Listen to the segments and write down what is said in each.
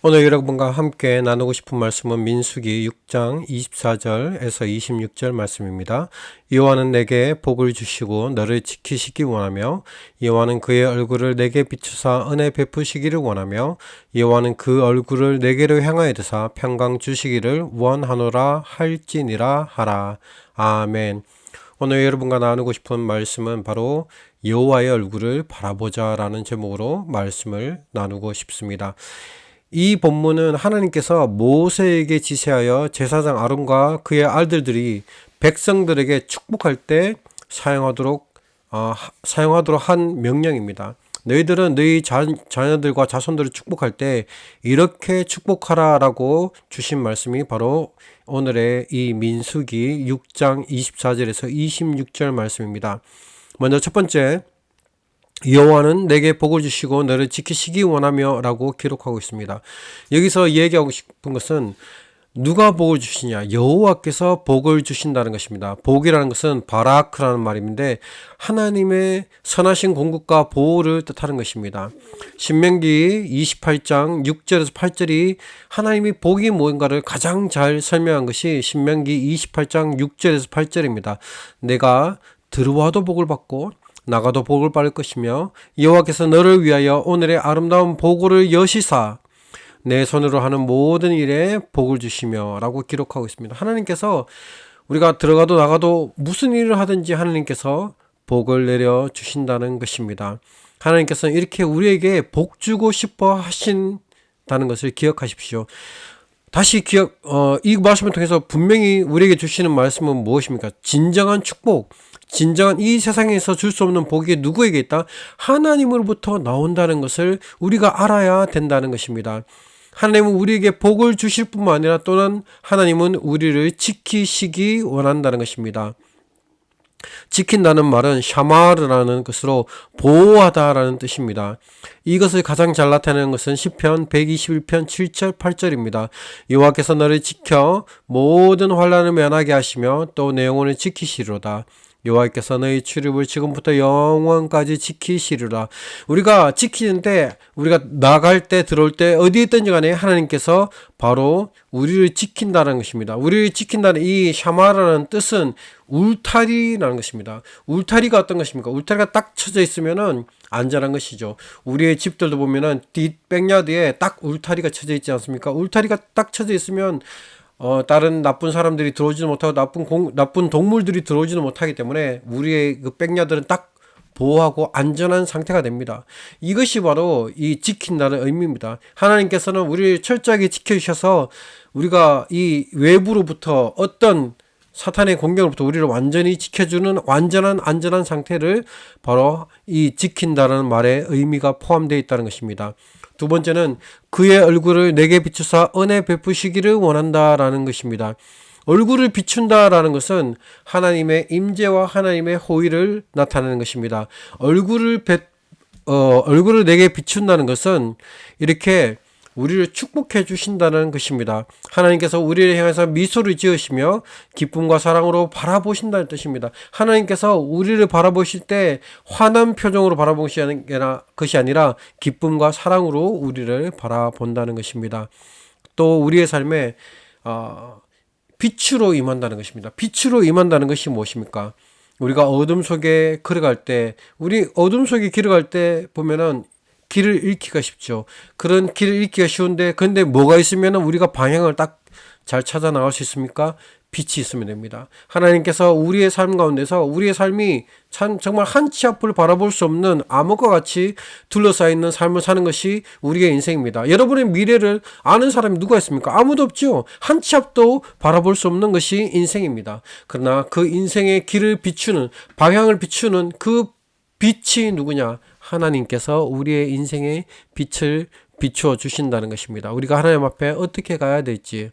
오늘 여러분과 함께 나누고 싶은 말씀은 민수기 6장 24절에서 26절 말씀입니다. 여호와는 내게 복을 주시고 너를 지키시기 원하며 여호와는 그의 얼굴을 내게 비추사 은혜 베푸시기를 원하며 여호와는 그 얼굴을 내게로 향하여 드사 평강 주시기를 원하노라 할지니라 하라. 아멘. 오늘 여러분과 나누고 싶은 말씀은 바로 여호와의 얼굴을 바라보자라는 제목으로 말씀을 나누고 싶습니다. 이 본문은 하나님께서 모세에게 지시하여 제사장 아론과 그의 아들들이 백성들에게 축복할 때 사용하도록 어, 사용하도록 한 명령입니다. 너희들은 너희 자, 자녀들과 자손들을 축복할 때 이렇게 축복하라라고 주신 말씀이 바로 오늘의 이 민수기 6장 24절에서 26절 말씀입니다. 먼저 첫 번째 여호와는 내게 복을 주시고 너를 지키시기 원하며라고 기록하고 있습니다. 여기서 얘기하고 싶은 것은 누가 복을 주시냐? 여호와께서 복을 주신다는 것입니다. 복이라는 것은 바라크라는 말인데 하나님의 선하신 공급과 보호를 뜻하는 것입니다. 신명기 28장 6절에서 8절이 하나님이 복이 뭔가를 가장 잘 설명한 것이 신명기 28장 6절에서 8절입니다. 내가 들어와도 복을 받고 나가도 복을 받을 것이며 여호와께서 너를 위하여 오늘의 아름다운 보고를 여시사 내 손으로 하는 모든 일에 복을 주시며라고 기록하고 있습니다. 하나님께서 우리가 들어가도 나가도 무슨 일을 하든지 하나님께서 복을 내려 주신다는 것입니다. 하나님께서는 이렇게 우리에게 복 주고 싶어 하신다는 것을 기억하십시오. 다시 기억, 어, 이 말씀을 통해서 분명히 우리에게 주시는 말씀은 무엇입니까? 진정한 축복, 진정한 이 세상에서 줄 수 없는 복이 누구에게 있다? 하나님으로부터 나온다는 것을 우리가 알아야 된다는 것입니다. 하나님은 우리에게 복을 주실 뿐만 아니라 또는 하나님은 우리를 지키시기 원한다는 것입니다. 지킨다는 말은 샤마르라는 것으로 보호하다라는 뜻입니다. 이것을 가장 잘 나타내는 것은 시편 121편 7절 8절입니다. 여호와께서 너를 지켜 모든 환란을 면하게 하시며 또 내 영혼을 지키시리로다. 여호와께서 너희 출입을 지금부터 영원까지 지키시리라. 우리가 지키는데 우리가 나갈 때 들어올 때 어디에 있든지 간에 하나님께서 바로 우리를 지킨다는 것입니다. 우리를 지킨다는 이 샤마라는 뜻은 울타리라는 것입니다. 울타리가 어떤 것입니까? 울타리가 딱 쳐져 있으면은 안전한 것이죠. 우리의 집들도 보면은 뒷 백야드에 딱 울타리가 쳐져 있지 않습니까? 울타리가 딱 쳐져 있으면 어, 다른 나쁜 사람들이 들어오지도 못하고 나쁜 공, 나쁜 동물들이 들어오지도 못하기 때문에 우리의 그 백야들은 딱 보호하고 안전한 상태가 됩니다. 이것이 바로 이 지킨다는 의미입니다. 하나님께서는 우리를 철저하게 지켜주셔서 우리가 이 외부로부터 어떤 사탄의 공격으로부터 우리를 완전히 지켜주는 완전한 안전한 상태를 바로 이 지킨다는 말의 의미가 포함되어 있다는 것입니다. 두 번째는 그의 얼굴을 내게 비추사 은혜 베푸시기를 원한다라는 것입니다. 얼굴을 비춘다라는 것은 하나님의 임재와 하나님의 호의를 나타내는 것입니다. 얼굴을 배, 어, 얼굴을 내게 비춘다는 것은 이렇게 우리를 축복해 주신다는 것입니다. 하나님께서 우리를 향해서 미소를 지으시며 기쁨과 사랑으로 바라보신다는 뜻입니다. 하나님께서 우리를 바라보실 때 환한 표정으로 바라보시는 것이 아니라 기쁨과 사랑으로 우리를 바라본다는 것입니다. 또 우리의 삶에 어, 빛으로 임한다는 것입니다. 빛으로 임한다는 것이 무엇입니까? 우리가 어둠 속에 걸어갈 때, 우리 어둠 속에 길어갈 때 보면은 길을 잃기가 쉽죠. 그런 길을 잃기가 쉬운데 근데 뭐가 있으면 우리가 방향을 딱 잘 찾아 나갈 수 있습니까? 빛이 있으면 됩니다. 하나님께서 우리의 삶 가운데서 우리의 삶이 참 정말 한 치 앞을 바라볼 수 없는 암흑과 같이 둘러싸여 있는 삶을 사는 것이 우리의 인생입니다. 여러분의 미래를 아는 사람이 누가 있습니까? 아무도 없죠. 한 치 앞도 바라볼 수 없는 것이 인생입니다. 그러나 그 인생의 길을 비추는 방향을 비추는 그 빛이 누구냐? 하나님께서 우리의 인생의 빛을 비추어 주신다는 것입니다. 우리가 하나님 앞에 어떻게 가야 될지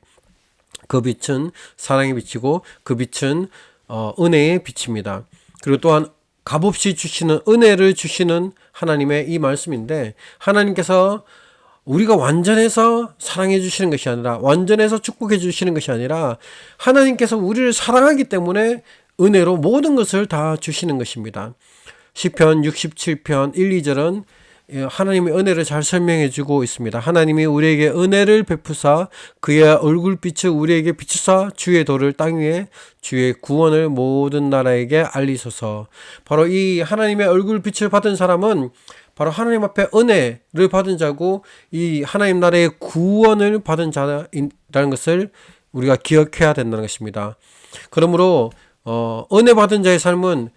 그 빛은 사랑의 빛이고 그 빛은 어, 은혜의 빛입니다. 그리고 또한 값없이 주시는 은혜를 주시는 하나님의 이 말씀인데 하나님께서 우리가 완전해서 사랑해 주시는 것이 아니라 완전해서 축복해 주시는 것이 아니라 하나님께서 우리를 사랑하기 때문에 은혜로 모든 것을 다 주시는 것입니다. 시편 67편 1, 2절은 예, 하나님의 은혜를 잘 설명해 주고 있습니다. 하나님이 우리에게 은혜를 베푸사 그의 얼굴빛을 우리에게 비추사 주의 도를 땅 위에 주의 구원을 모든 나라에게 알리소서. 바로 이 하나님의 얼굴빛을 받은 사람은 바로 하나님 앞에 은혜를 받은 자고 이 하나님 나라의 구원을 받은 자라는 것을 우리가 기억해야 된다는 것입니다. 그러므로 어, 은혜 받은 자의 삶은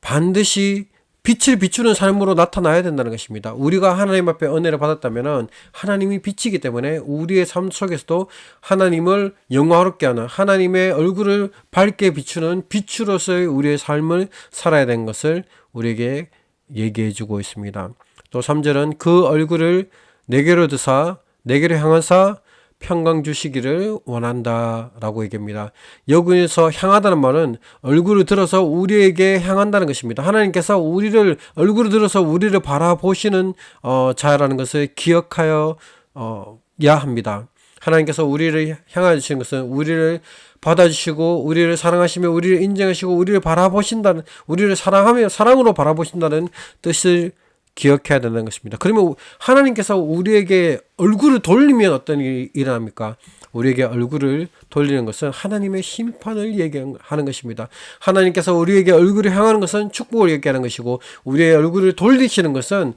반드시 빛을 비추는 삶으로 나타나야 된다는 것입니다. 우리가 하나님 앞에 은혜를 받았다면 하나님이 빛이기 때문에 우리의 삶 속에서도 하나님을 영화롭게 하는 하나님의 얼굴을 밝게 비추는 빛으로서의 우리의 삶을 살아야 되는 것을 우리에게 얘기해 주고 있습니다. 또 3절은 그 얼굴을 내게로 드사 내게로 향하사 평강 주시기를 원한다 라고 얘기합니다. 여기에서 향하다는 말은 얼굴을 들어서 우리에게 향한다는 것입니다. 하나님께서 우리를 얼굴을 들어서 우리를 바라보시는 어, 자라는 것을 기억하여 어, 야 합니다. 하나님께서 우리를 향하여 주시는 것은 우리를 받아주시고 우리를 사랑하시며 우리를 인정하시고 우리를 바라보신다는 우리를 사랑하며 사랑으로 바라보신다는 뜻을 기억해야 되는 것입니다. 그러면 하나님께서 우리에게 얼굴을 돌리면 어떤 일이 일어납니까? 우리에게 얼굴을 돌리는 것은 하나님의 심판을 얘기하는 것입니다. 하나님께서 우리에게 얼굴을 향하는 것은 축복을 얘기하는 것이고 우리의 얼굴을 돌리시는 것은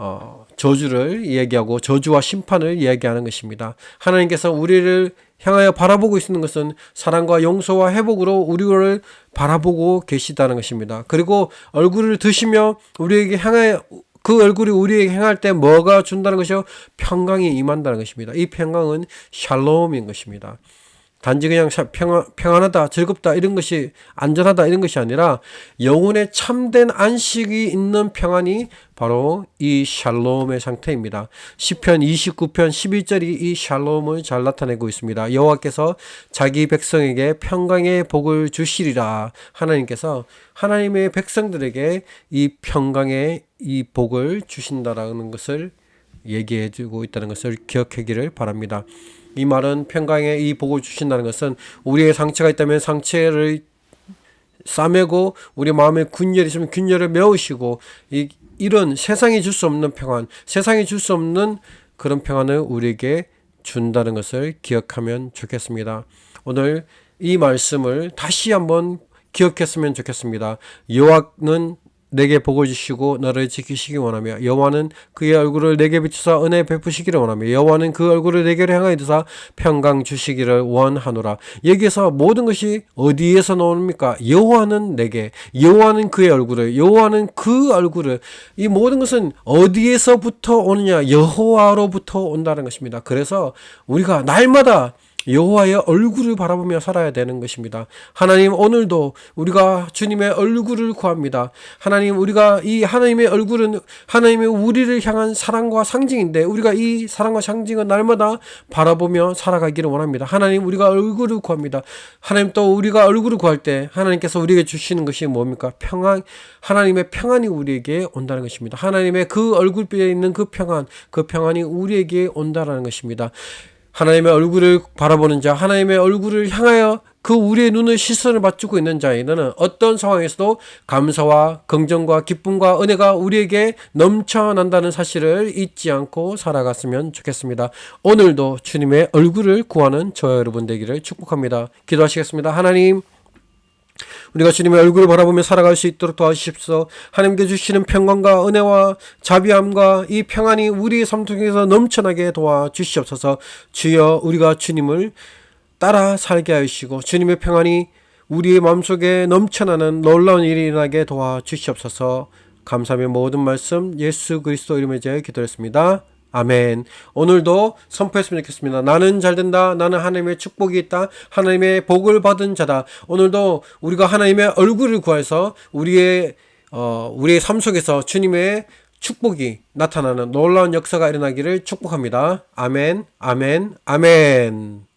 어, 저주를 이야기하고 저주와 심판을 이야기하는 것입니다. 하나님께서 우리를 향하여 바라보고 있는 것은 사랑과 용서와 회복으로 우리를 바라보고 계시다는 것입니다. 그리고 얼굴을 드시며 우리에게 향하여 그 얼굴이 우리에게 행할 때 뭐가 준다는 것이요? 평강이 임한다는 것입니다. 이 평강은 샬롬인 것입니다. 단지 그냥 평안, 평안하다, 즐겁다, 이런 것이 안전하다, 이런 것이 아니라 영혼의 참된 안식이 있는 평안이 바로 이 샬롬의 상태입니다. 10편 29편 11절이 이 샬롬을 잘 나타내고 있습니다. 여호와께서 자기 백성에게 평강의 복을 주시리라. 하나님께서 하나님의 백성들에게 이 평강의 이 복을 주신다라는 것을 얘기해 주고 있다는 것을 기억하기를 바랍니다. 이 말은 평강에 이 복을 주신다는 것은 우리의 상처가 있다면 상처를 싸매고 우리 마음에 균열이 있으면 균열을 메우시고 이, 이런 세상이 줄 수 없는 평안, 세상이 줄 수 없는 그런 평안을 우리에게 준다는 것을 기억하면 좋겠습니다. 오늘 이 말씀을 다시 한번 기억했으면 좋겠습니다. 여호와는 내게 복을 주시고 너를 지키시기 원하며 여호와는 그의 얼굴을 내게 비추사 은혜 베푸시기를 원하며 여호와는 그 얼굴을 내게로 향하여 두사 평강 주시기를 원하노라. 여기에서 모든 것이 어디에서 나옵니까? 여호와는 내게 여호와는 그의 얼굴을 여호와는 그 얼굴을 이 모든 것은 어디에서부터 오느냐? 여호와로부터 온다는 것입니다. 그래서 우리가 날마다 여호와의 얼굴을 바라보며 살아야 되는 것입니다. 하나님 오늘도 우리가 주님의 얼굴을 구합니다. 하나님 우리가 이 하나님의 얼굴은 하나님의 우리를 향한 사랑과 상징인데 우리가 이 사랑과 상징은 날마다 바라보며 살아가기를 원합니다. 하나님 우리가 얼굴을 구합니다. 하나님 또 우리가 얼굴을 구할 때 하나님께서 우리에게 주시는 것이 뭡니까? 평안 하나님의 평안이 우리에게 온다는 것입니다. 하나님의 그 얼굴빛에 있는 그 평안 그 평안이 우리에게 온다라는 것입니다. 하나님의 얼굴을 바라보는 자, 하나님의 얼굴을 향하여 그 우리의 눈을 시선을 맞추고 있는 자에는 어떤 상황에서도 감사와 긍정과 기쁨과 은혜가 우리에게 넘쳐난다는 사실을 잊지 않고 살아갔으면 좋겠습니다. 오늘도 주님의 얼굴을 구하는 저 여러분 되기를 축복합니다. 기도하시겠습니다. 하나님, 우리가 주님의 얼굴을 바라보며 살아갈 수 있도록 도와주십시오. 하나님께 주시는 평강과 은혜와 자비함과 이 평안이 우리의 삶 속에서 넘쳐나게 도와주시옵소서. 주여 우리가 주님을 따라 살게 하시고 주님의 평안이 우리의 마음속에 넘쳐나는 놀라운 일이 일어나게 도와주시옵소서. 감사하며 모든 말씀 예수 그리스도 이름에 제 기도했습니다. 아멘. 오늘도 선포했으면 좋겠습니다. 나는 잘 된다. 나는 하나님의 축복이 있다. 하나님의 복을 받은 자다. 오늘도 우리가 하나님의 얼굴을 구해서 우리의 어, 우리의 삶 속에서 주님의 축복이 나타나는 놀라운 역사가 일어나기를 축복합니다. 아멘, 아멘, 아멘.